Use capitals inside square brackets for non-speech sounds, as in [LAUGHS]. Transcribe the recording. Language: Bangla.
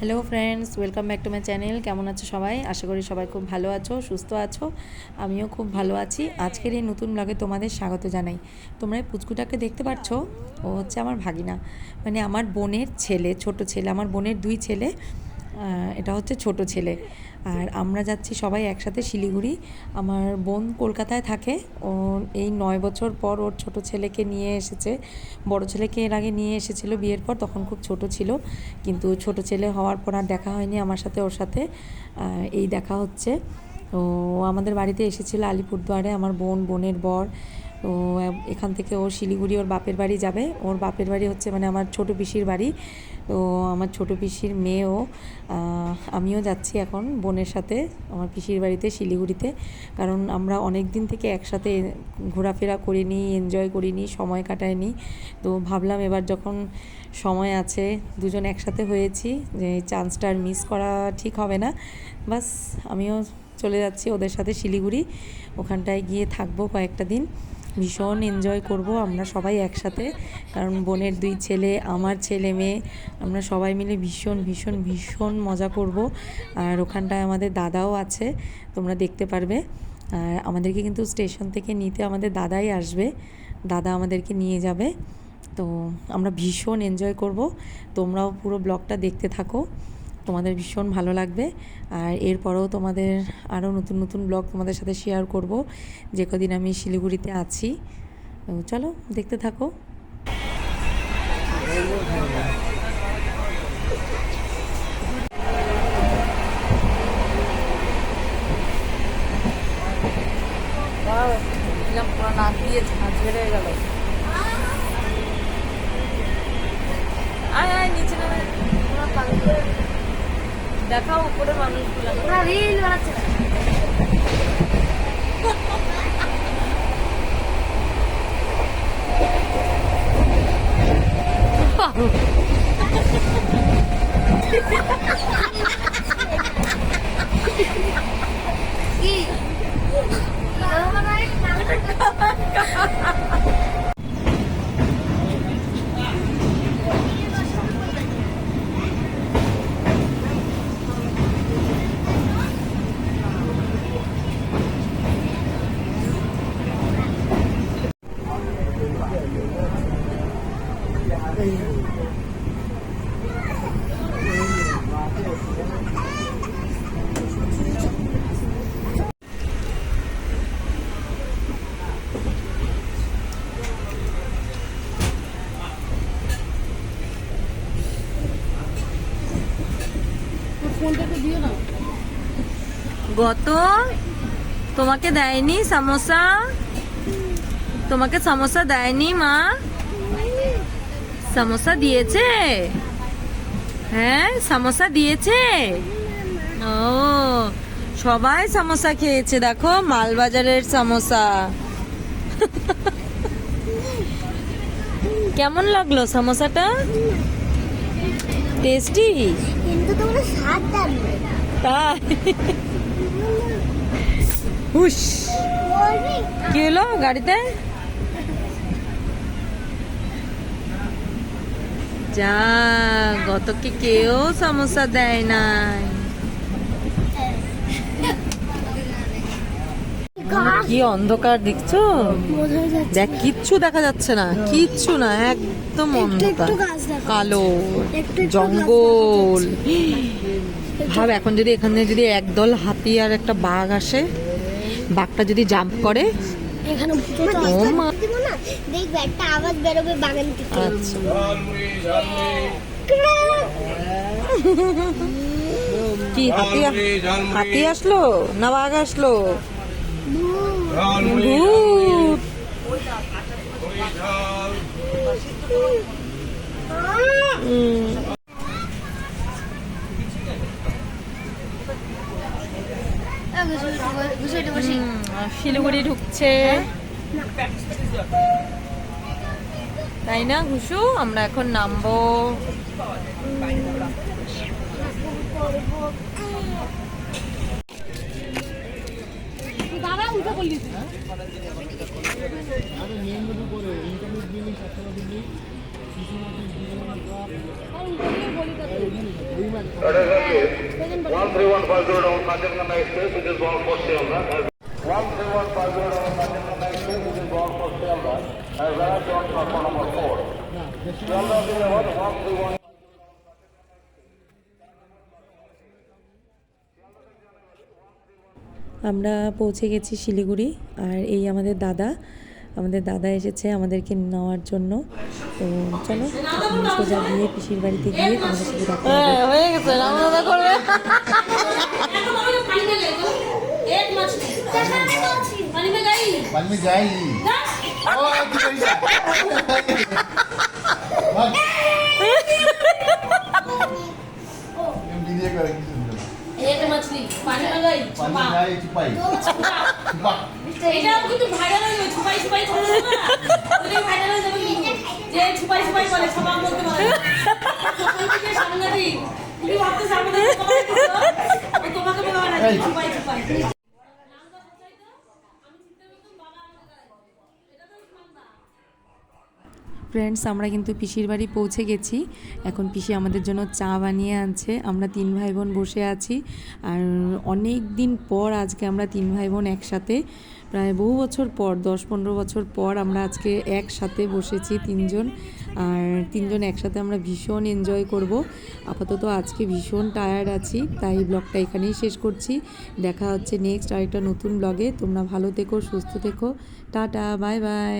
Hello friends welcome back to my channel কেমন আছো সবাই? আশা করি সবাই খুব ভালো আছো, সুস্থ আছো। আমিও খুব ভালো আছি। আজকের এই নতুন ব্লগে তোমাদের স্বাগত জানাই। তোমরা এই পুচকুটাকে দেখতে পাচ্ছ ও হচ্ছে আমার ভাগিনা। মানে আমার বোনের ছেলে, ছোট ছেলে, আমার বোনের দুই ছেলে। এটা হচ্ছে ছোট ছেলে। আর আমরা যাচ্ছি সবাই একসাথে শিলিগুড়ি। আমার বোন কলকাতায় থাকে। ও এই নয় বছর পর ওর ছোট ছেলেকে নিয়ে এসেছে। বড় ছেলেকে এর আগে নিয়ে এসেছিল বিয়ের পর, তখন খুব ছোট ছিল। কিন্তু ছোট ছেলে হওয়ার পর আর দেখা হয়নি আমার সাথে, ওর সাথে। এই দেখা হচ্ছে। তো ও আমাদের বাড়িতে এসেছিল আলিপুরদুয়ারে। আমার বোন, বোনের বর। তো এখান থেকে ও শিলিগুড়ি ওর বাপের বাড়ি যাবে। ওর বাপের বাড়ি হচ্ছে মানে আমার ছোট পিসির বাড়ি। তো আমার ছোট পিসির মেয়েও আমিও যাচ্ছি এখন বোনের সাথে, আমার পিসির বাড়িতে, শিলিগুড়িতে। কারণ আমরা অনেক দিন থেকে একসাথে ঘোরাফেরা করিনি এনজয় করিনি, সময় কাটাইনি। তো ভাবলাম এবার যখন সময় আছে, দুজন একসাথে হয়েছি, যে চান্সটা আর মিস করা ঠিক হবে না। বাস, আমিও চলে যাচ্ছি ওদের সাথে শিলিগুড়ি। ওখানটায় গিয়ে থাকব কয়েকটা দিন। ভীষণ এনজয় করব আমরা সবাই একসাথে। কারণ বোনের দুই ছেলে, আমার ছেলে মেয়ে, আমরা সবাই মিলে ভীষণ ভীষণ ভীষণ মজা করব। আর ওখানটায় আমাদের দাদাও আছে, তোমরা দেখতে পারবে। আর আমাদেরকে কিন্তু স্টেশন থেকে নিতে আমাদের দাদাই আসবে। দাদা আমাদেরকে নিয়ে যাবে। তো আমরা ভীষণ এনজয় করব। তোমরাও পুরো ব্লগটা দেখতে থাকো। তোমাদের ভীষণ ভালো লাগবে। আর এরপরেও তোমাদের আরও নতুন নতুন ব্লগ তোমাদের সাথে শেয়ার করব। যে কদিন আমি শিলিগুড়িতে আছি। চলো, দেখতে থাকো। পুরো নাক নিচে নামে। দেখাও উপরে মানুষগুলো। ওরা রিল বানাচ্ছে কি [LAUGHS] গত তোমাকে দেয়নি সামোসা তোমাকে সামোসা দেয়নি মা সামোসা দিয়েছে? হ্যাঁ সামোসা দিয়েছে? ও সবাই সামোসা খেয়েছে দেখো মালবাজারের সামোসা। কেমন লাগল সামোসাটা? টেস্টি? কিন্তু তোমরা স্বাদ জানবে তাই? হুশ। কি হলো গাড়িতে? যা গতকে কেউ সমস্যা দেয় নাই। কি অন্ধকার দেখছ? দেখ কিচ্ছু দেখা যাচ্ছে না কিচ্ছু না একদম অন্ধকার। কালো জঙ্গল। ভাব এখন যদি এখানে যদি একদল হাতি আর একটা বাঘ আসে বাঘটা যদি জাম্প করে এখানে না দেখবে একটা আওয়াজ বেরোবে বাগান থেকে। আচ্ছা। কি হাতি হাতি আসলো না বাঘ আসলো? ভূত? শিলিগুড়ি ঢুকছে। তাই না ঘুষু? আমরা এখন নামবো। বাবা উঠে বললি আমরা পৌঁছে গেছি শিলিগুড়ি আর এই আমাদের দাদা আমাদের দাদা এসেছে আমাদেরকে নেওয়ার জন্য। তো চলো সোজা গিয়ে পিসির বাড়িতে গিয়ে তোমাদের সাথে দেখা হয়ে গেছে রামদাদা করবে। আসলি? পানিমালাই পানিমালাই চুপাই চুপা এটা কিন্তু ভাইরাল হয়ে যাবে চুপাই চুপাই করে যাবে না। তুমি ভাইরাল হয়ে যাবে যে চুপাই চুপাই বলে সবার বলতে পারে তোমাকে সাংঘাতিক তুমি ভাবতে সাংঘাতিক তোমাকে বলব তোমাকে বলব না চুপাই চুপাই ফ্রেন্ডস আমরা কিন্তু পিসির বাড়ি পৌঁছে গেছি। এখন পিসি আমাদের জন্য চা বানিয়ে আনছে। আমরা তিন ভাই বোন বসে আছি। আর অনেক দিন পর আজকে আমরা তিন ভাই বোন একসাথে। প্রায় বহু বছর পর, দশ পনেরো বছর পর আমরা আজকে একসাথে বসেছি তিনজন। আর তিনজন একসাথে আমরা ভীষণ এনজয় করব। আপাতত আজকে ভীষণ টায়ার্ড আছি, তাই ব্লগটা এখানেই শেষ করছি। দেখা হচ্ছে নেক্সট আরেকটা নতুন ব্লগে তোমরা ভালো থেকো, সুস্থ থেকো। Tata bye bye